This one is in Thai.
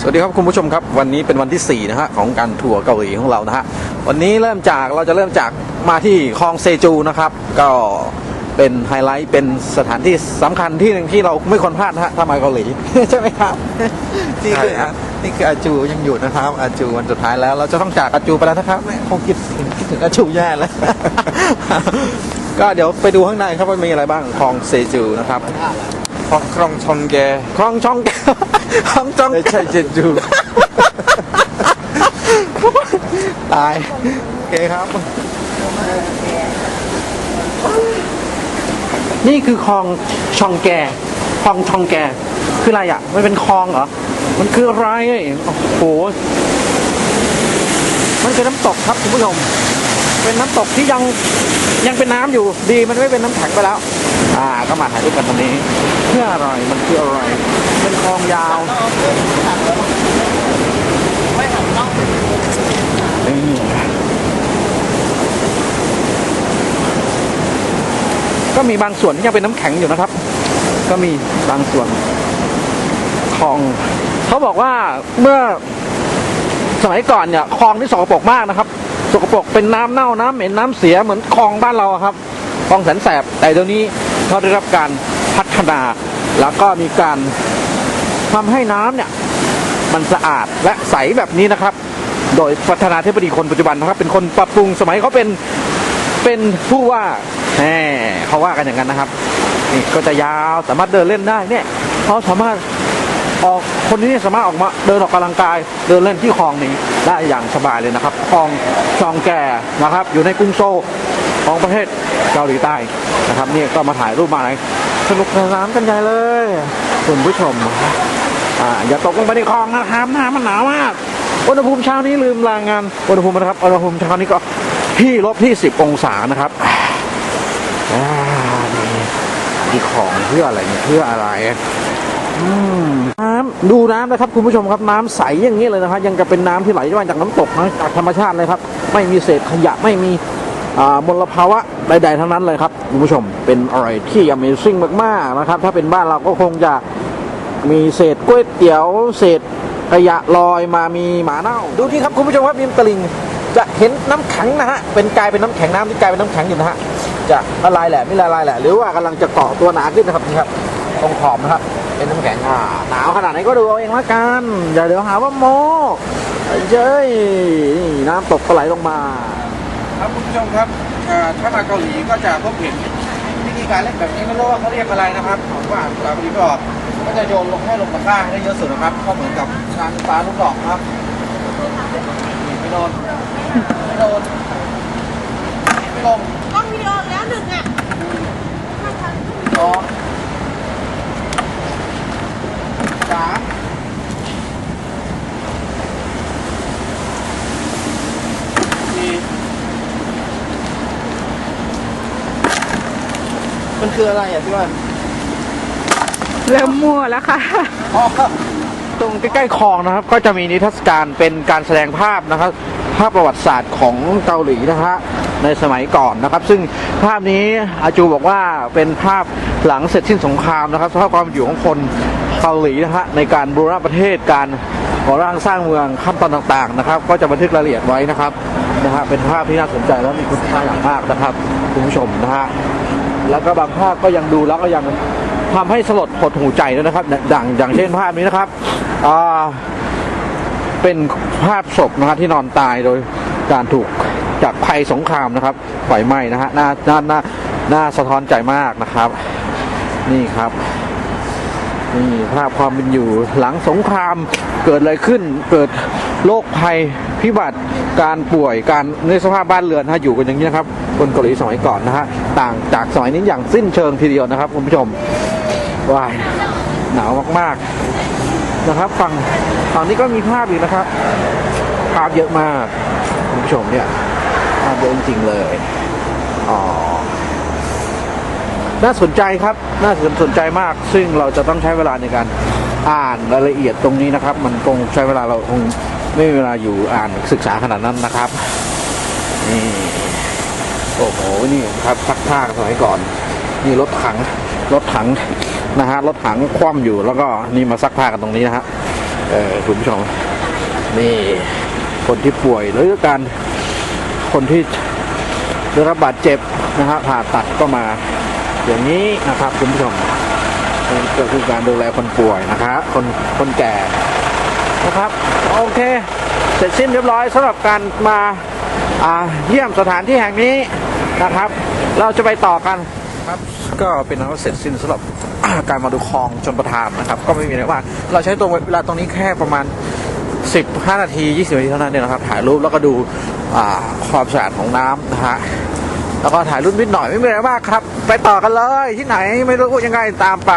สวัสดีครับคุณผู้ชมครับ วันนี้เป็นวันที่ 4 นะฮะของการทัวร์เกาหลีของเรานะฮะวันนี้เริ่มจากเราจะเริ่มจากมาที่คลองเซจูนะครับ ก็เป็นไฮไลท์เป็นสถานที่สำคัญที่หนึ่งที่เราไม่ควรพลาดนะฮะถ้ามาเกาหลี ใช่ไหมครับนี่คือใช่ครับนี่คืออาจูยังอยู่นะครับ อาจูวันสุดท้ายแล้ว เราจะต้องจากอาจูไปแล้วนะครับแม่คงคิดถึงคิดถึงอาจูแย่แล้วก็เดี๋ยวไปดูข้างในครับว่ามีอะไรบ้างคลองเซจูนะครับ เพราะครองชนแกคลองช่องคลองช่องไม่ใช่เจจูตายโอเคครับนี่คือคลองชองแกคลองชองแก คืออะไรอะ มันเป็นคลองเหรอ มันคืออะไรโอ้โห มันเป็นน้ำตกครับคุณผู้ชม เป็นน้ำตกที่ยังยังเป็นน้ำอยู่ ดีมันไม่เป็นน้ำแข็งไปแล้ว อ่าก็มาถ่ายรูปกันตรงนี้ เพื่ออะไรมันคืออะไรเป็นคลองยาวนี่ก็มีบางส่วนที่ยังเป็นน้ำแข็งอยู่นะครับ ก็มีบางส่วนคลอง เขาบอกว่าเมื่อสมัยก่อนเนี่ยคลองที่สกปรกมากนะครับ สกปรกเป็นน้ำเน่าน้ำเหม็นน้ำเสียเหมือนคลองบ้านเราครับ คลองแสนแสบ แต่เดี๋ยวนี้เขาได้รับการพัฒนา แล้วก็มีการทำให้น้ำเนี่ยมันสะอาดและใสแบบนี้นะครับ โดยประธานาธิบดีคนปัจจุบันนะครับ เป็นคนปรับปรุงสมัยเขาเป็นเป็นผู้ว่าแหมเขาว่ากันอย่างนั้นนะครับนี่ก็จะยาวสามารถเดินเล่นได้เนี่ยเขาสามารถออกคนนี้สามารถออกมาเดินออกกำลังกายเดินเล่นที่คลองนี้ได้อย่างสบายเลยนะครับคลองชองแก่นะครับ อยู่ในกรุงโซล ของประเทศเกาหลีใต้นะครับนี่ก็มาถ่ายรูปมาอะไรสนุกสนานกันใหญ่เลยคุณผู้ชมอ่าอย่าตกลงไปในคลองนะครับน้ำมันหนาวมากอุณหภูมิเช้านี้ลืมรายงานอุณหภูมินะครับอุณหภูมิเช้านี้ก็ที่ลบที่10องศานะครับอ่านี่ที่ของเพื่ออะไรเพื่ออะไรน้ำดูน้ำนะครับคุณผู้ชมครับน้ำใสอย่างนี้เลยนะครับยังจะเป็นน้ำที่ไหลมาจากน้ำตกนะจากธรรมชาติเลยครับ ไม่มีเศษขยะไม่มี มลภาวะใดๆทั้งนั้นเลยครับคุณผู้ชมเป็นอะไรที่ Amazing มากๆนะครับ ถ้าเป็นบ้านเราก็คงจะมีเศษก๋วยเตี๋ยวเศษขยะลอยมามีหมาเน่า ดูที่ครับคุณผู้ชมครับริมตลิ่งจะเห็นน้ำแข็งนะฮะเป็นกลายเป็นน้ำแข็งน้ำที่กลายเป็นน้ำแข็งอยู่นะฮะจะละลายแหละไม่ละลายแหละหรือว่ากำลังจะเกาะตัวหนาขึ้นนะครับนี่ครับตรงขอบนะครับเป็นน้ำแข็งอ่าหนาวขนาดไหนก็ดูเอาเองละกันอย่าเดี๋ยวหาว่าโมไอ้เจ้ยน้ำตกก็ไหลลงมา ครับคุณผู้ชมครับเอ่อถ้ามาเกาหลีก็จะพบเห็นวิธีการเล่นแบบนี้ไม่รู้ว่าเขาเรียกอะไรนะครับผมว่าบางทีก็ก็จะโยนลงให้ลงตะกร้าให้ได้เยอะสุดนะครับ ก็เหมือนกับทางปลาลูกดอกครับไม่โดนไม่โดนไม่ลงกล้องวิดีโอแล้วหนึ่งอะสองสามสี่ มันคืออะไรอะพี่ว่าเริ่มมั่วแล้วค่ะ อ๋อตรงใกล้ๆคลองนะครับ ก็จะมีนิทรรศการเป็นการแสดงภาพนะครับ ภาพประวัติศาสตร์ของเกาหลีนะฮะในสมัยก่อนนะครับ ซึ่งภาพนี้อาจูบอกว่าเป็นภาพหลังเสร็จสิ้นสงครามนะครับสภาพความเป็นอยู่ของคนเกาหลีนะฮะในการบูรณะประเทศการก่อร่างสร้างเมืองขั้นตอนต่างๆนะครับ ก็จะบันทึกรายละเอียดไว้นะครับนะฮะเป็นภาพที่น่าสนใจและมีคุณค่าอย่างมากนะครับคุณผู้ชมนะฮะ แล้วก็บางภาพก็ยังดูแล้วก็ยังทำให้สลดหดหูใจนะครับดังอย่างเช่นภาพนี้นะครับอ่าเป็นภาพศพนะครับที่นอนตายโดยการถูกจากภัยสงครามนะครับไฟไหม้นะฮะน่าน่าน่าน่าสะท้อนใจมากนะครับ นี่ครับ นี่ภาพความเป็นอยู่หลังสงครามเกิดอะไรขึ้น เกิดโรคภัยพิบัติการป่วยการในสภาพบ้านเรือนฮะอยู่กันอย่างนี้นะครับคนเกาหลีสมัยก่อนนะฮะต่างจากสมัยนี้อย่างสิ้นเชิงทีเดียวนะครับคุณผู้ชมว้ายหนาวมากๆนะครับฝั่งฝั่งนี้ก็มีภาพอีกนะครับ ภาพเยอะมากคุณผู้ชมเนี่ยภาพเยอะจริงๆเลยอ๋อ น่าสนใจครับ น่าสนใจมาก ซึ่งเราจะต้องใช้เวลาในการอ่านรายละเอียดตรงนี้นะครับ มันคงใช้เวลาเราคงไม่มีเวลาอยู่อ่านศึกษาขนาดนั้นนะครับนี่โอ้โห นี่ครับซักผ้าสมัยก่อน นี่รถถัง รถถังนะฮะ รถถังคว่ำอยู่ แล้วก็นี่มาซักผ้ากันตรงนี้นะฮะ เออคุณผู้ชม นี่ คนที่ป่วยหรือการคนที่ได้รับบาดเจ็บนะฮะผ่าตัดก็มา อย่างนี้นะครับคุณผู้ชมก็คือการดูแลคนป่วยนะครับคนคนแก่นะครับโอเค เสร็จสิ้นเรียบร้อยสำหรับการมาอ่าเยี่ยมสถานที่แห่งนี้นะครับ เราจะไปต่อกันครับก็เป็นอันว่าเสร็จสิ้นสำหรับการมาดูคลองชนประทานนะครับ ก็ไม่มีอะไรมาเราใช้ตรงเวลาตรงนี้แค่ประมาณ 15 นาที 20 นาทีเท่านั้นเองนะครับ ถ่ายรูปแล้วก็ดูความสะอาดของน้ำนะฮะ แล้วก็ถ่ายรูปนิดหน่อยไม่มีอะไรมากครับ ไปต่อกันเลยที่ไหนไม่รู้ยังไงตามไป